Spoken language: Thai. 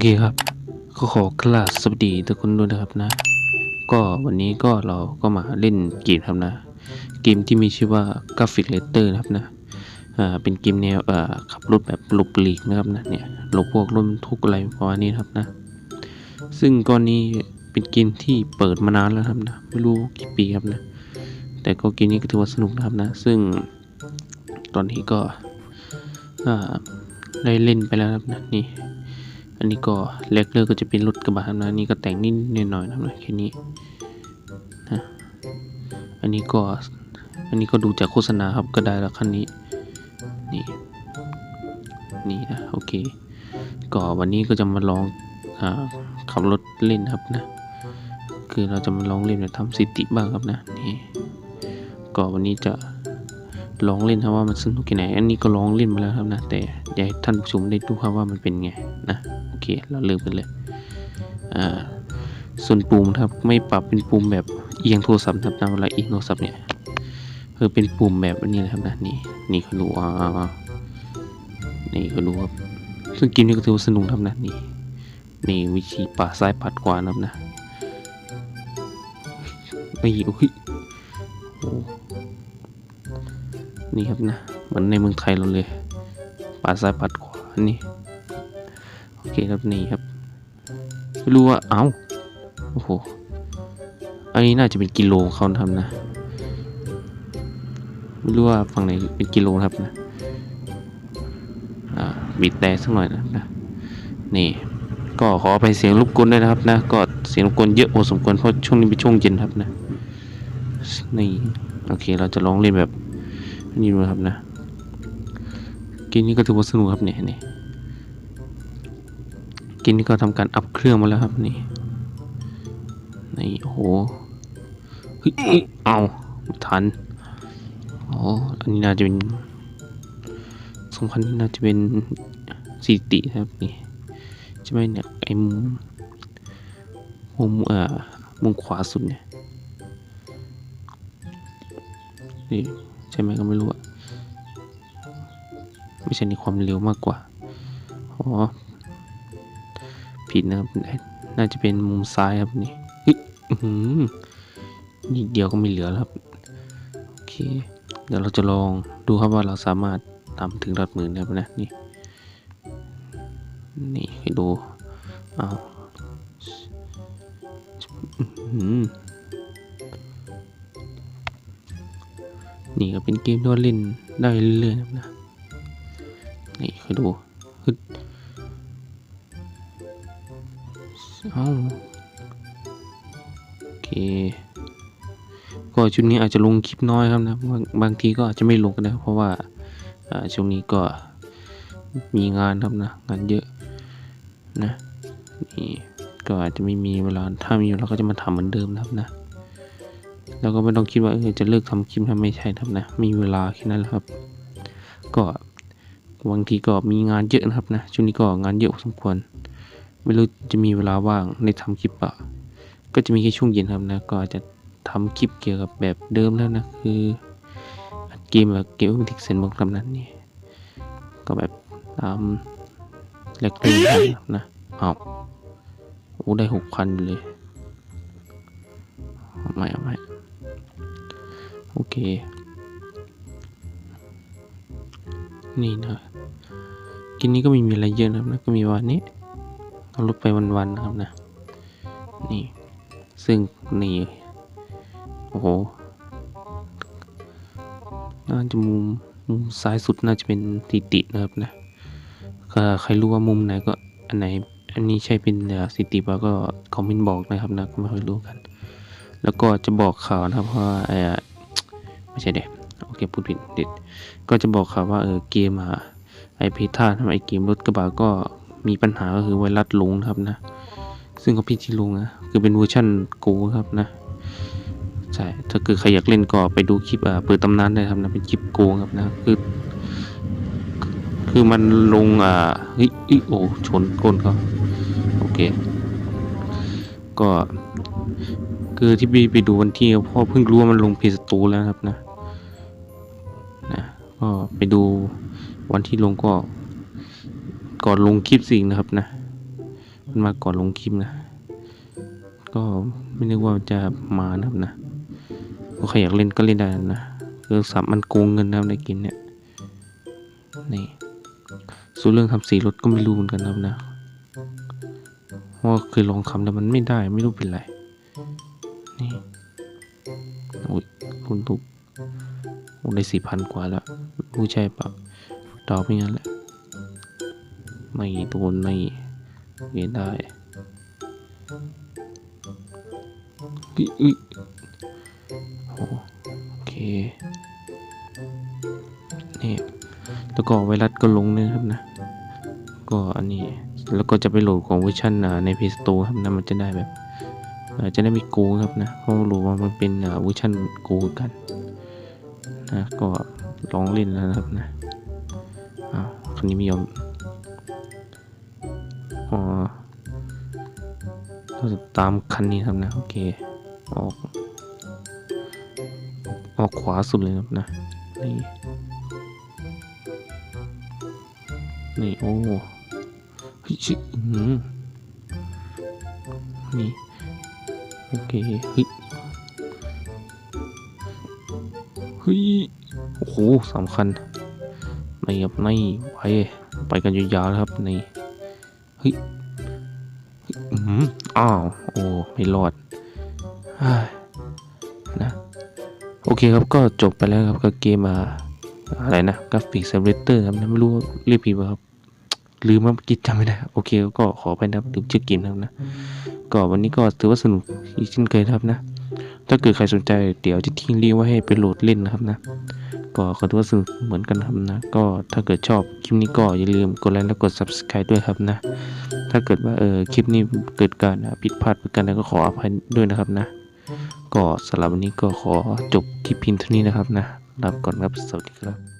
อเคครับก็ขอกราบสวัสดีทุกคนด้วยนะครับนะ ก็วันนี้ก็เราก็มาเล่นเกมครับนะ เกมที่มีชื่อว่า Graphic Letter นะครับนะอ่าเป็นเกมแนวอ่าขับรถแบบหลบหลีกนะครับนะเนี่ยหลบพวกรถทุกอะไรประมาณนี้ครับนะ ซึ่งก้อนนี้เป็นเกมที่เปิดมานานแล้วครับนะไม่รู้กี่ปีครับนะ แต่ก็เกมนี้ก็ถือว่าสนุกนะครับนะ ซึ่งตอนนี้ก็อ่าได้เล่นไปแล้วครับนะนี่ อันนี้ก็แรกเลิกก็จะเป็นรถกระบะครันะนี่ก็แต่งนิดหน่อยนะครับนะแค่นี้นะอันนี้ก็อันนี้ก็ดูจากโฆษณาครับก็ได้แล้วคันนี้นี่นี่นะโอเค ก็วันนี้ก็จะมาลองอขับรถเล่นครับนะ คือเราจะมาลองเล่นแบบทำสิติบ้างครับนะนี่ก็วันนี้จะ ลองเล่นครับว่ามันสนุกแค่ไหน อันนี้ก็ลองเล่นมาแล้วครับนะ แต่อยากให้ท่านผู้ชมได้ดูครับว่ามันเป็นไงนะโอเคเราเริ่มกันเลยอ่าส่วนปุ่มครับไม่ปรับเป็นปุ่มแบบเอียงโทรศัพท์ครับนะเวลาเอียงโทรศัพท์เนี่ยคือเป็นปุ่มแบบนี้นะครับนะนี่นี่เขาดูอ่านี่เขาดูครับซึ่งเกมนี้ก็ถือว่าสนุกครับนะนี่นี่วิธีปัดซ้ายปัดขวานะครับนะนี่อุ้ยโอ้ นี่ครับนะเหมือนในเมืองไทยเราเลยปัดซ้ายปัดขวานี่โอเคครับนี่ครับไม่รู้ว่าเอ้าโอ้โหอันนี้น่าจะเป็นกิโลเขาทำนะไม่รู้ว่าฝั่งไหนเป็นกิโลครับนะอ่าบีบแต่สักหน่อยนะนะนี่ก็ขอไปเสียงรบกวนด้วยนะครับนะก็เสียงรบกวนเยอะพอสมควรเพราะช่วงนี้เป็นช่วงเย็นครับนะนี่โอเคเราจะลองเล่นแบบ นี้ดูนะครับนะเกมนี้ก็ถือว่าสนุกครับเนี่ยนี่กมนี้ก็ทำการอัพเครื่องมาแล้วครับนี่นี่โอ้โหเฮ้ยเอ้าทันอ๋ออันนี้น่าจะเป็นสองพันนี้น่าจะเป็นสิติครับนี่ใช่ไหมเนี่ยไอ้มุมมุมเอ่อมุมขวาสุดเนี่ยนี่ ใช่ไหมก็ไม่รู้อะไม่ใช่ในความเร็วมากกว่าอ๋อผิดนะครับ น่าจะเป็นมุมซ้ายครับนี่ฮ้ยอื้อหือนิดเดียวก็ไม่เหลือแล้วครับโอเค เดี๋ยวเราจะลองดูครับว่าเราสามารถทำถึงรัดหมื่นได้ไหมนะนี่นี่ให้ดูอ้า นี่ก็เป็นเกมที่ว่าเล่นได้เรื่อยๆนะครับนะนี่ให้ดูฮึดเอ้าโอเค ก็ชุดนี้อาจจะลงคลิปน้อยครับนะ บางบางทีก็อาจจะไม่ลงก็ได้เพราะว่าอ่าช่วงนี้ก็มีงานครับนะ งานเยอะนะ นี่ก็อาจจะไม่มีเวลา ถ้ามีเราก็จะมาทำเหมือนเดิมนะครับนะ แล้วก็ไม่ต้องคิดว่าเออจะเลิกทำคลิปถ้าไม่ใช่ครับนะ มีเวลาแค่นั้นแหละครับ ก็บางทีก็มีงานเยอะนะครับนะช่วงนี้ก็งานเยอะพอสมควร ไม่รู้จะมีเวลาว่างในทำคลิปอะก็จะมีแค่ช่วงเย็นครับนะ ก็อาจจะทำคลิปเกี่ยวกับแบบเดิมแล้วนะคืออัดเกมแบบเกมทิกเซนบอกคำนั้นนี่ก็แบบตามแรกเริ่มนะครับนะอ้าโอ้ได้หกพันเลยไม่ไม่ โอเค นี่นะกินนี้ก็ไม่มีอะไรเยอะนะครับนะก็มีวันนี้เอารถไปวันๆนะครับนะ นี่ ซึ่งนี่ โอ้โห น่าจะมุมมุมซ้ายสุดน่าจะเป็นติตินะครับนะก็ใครรู้ว่ามุมไหนก็อันไหน อันนี้ใช่เป็นสิติป่ะก็คอมเมนต์บอกนะครับนะก็ไม่ค่อยรู้กัน แล้วก็จะบอกข่าวนะครับเพราะว่าเออ ไม่ใช่เด็กโอเคพูดผิดเด็ดก็จะบอกข่าวว่าเออเกมอะไอพท่าทำไอเกมรถกระบะก็มีปัญหาก็คือไวรัสลงครับนะ ซึ่งก็พี่ที่ลงนะคือเป็นเวอร์ชันโกครับนะใช่ถ้าเกิดใครอยากเล่นก็ไปดูคลิปอ่าเปิดตำนานได้ครับนะเป็นคลิปโกงครับนะคือคือมันลงอ่าเฮ้ยอิโอชนก้นเขาโอเค ก็คือที่พี่ไปดูวันที่พราะเพิ่งรู้ว่ามันลงเพจสตูแล้วครับนะ ไปดูวันที่ลงก็ก่อนลงคลิปสิ่งนะครับนะ มันมาก่อนลงคลิปนะ ก็ไม่นึกว่าจะมานะครับนะก็ใครอยากเล่นก็เล่นได้นะเคืองสับมันโกงเงินนะในเกมเนี่ยนี่ส่วนเรื่องทำสีรถก็ไม่รู้เหมือนกันนะครับนะเพราะว่าเคยลองทำแต่มันไม่ได้ไม่รู้เป็นไรนี่โอ้ยคุณทุก โอ้ได้สี่พันกว่าแล้วรู้ใช่ปะดาวไม่งั้นแหละ ไม่โดนไม่ไม่ได้โอเคนี่แล้วก็ไวรัสก็ลงนะครับนะ ก็อันนี้แล้วก็จะไปโหลดของเวอร์ชันอ่าใน Play Store ครับนะมันจะได้แบบจะได้ไม่โกงครับนะเพราะรู้ว่ามันเป็นเวอร์ชันโกงกัน นะก็ลองเล่นแล้วนะครับนะอ้าวคันนี้ไม่ยอมอ๋อเราจะตามคันนี้ครับนะโอเคออกออกขวาสุดเลยครับนะนี่นี่โอ้เฮ้ยชิอืมนี่โอเคเฮ้ ฮ้ย โอ้โหสำคัญไม่ครับไม่ไปไปกันยาวๆแล้วครับนี่เฮ้ยอืมอ้าว โอ้ไม่รอดนะโอเคครับก็จบไปแล้วครับกับเกมอ่าอะไรนะกราฟิกเซเรเตอร์ครับนะไม่รู้เรียกผิดป่ะครับลืมว่ากิจจำไม่ได้ โอเคก็ขอไปนะครับลืมชื่อเกมนะครับนะ ก็วันนี้ก็ถือว่าสนุกอีกเช่นเคยครับนะ ถ้าเกิดใครสนใจเดี๋ยวจะทิ้งลิงก์ไว้ให้ไปโหลดเล่นนะครับนะ ก็ขอถือว่าสนุกเหมือนกันครับนะ ก็ถ้าเกิดชอบคลิปนี้ก็อย่าลืมกดไลค์และกด subscribe ด้วยครับนะ ถ้าเกิดว่าเออคลิปนี้เกิดการผิดพลาดประการใดก็ขออภัยด้วยนะครับนะ ก็สำหรับวันนี้ก็ขอจบคลิปเพียงเท่านี้นะครับนะราบก่อนครับสวัสดีครับ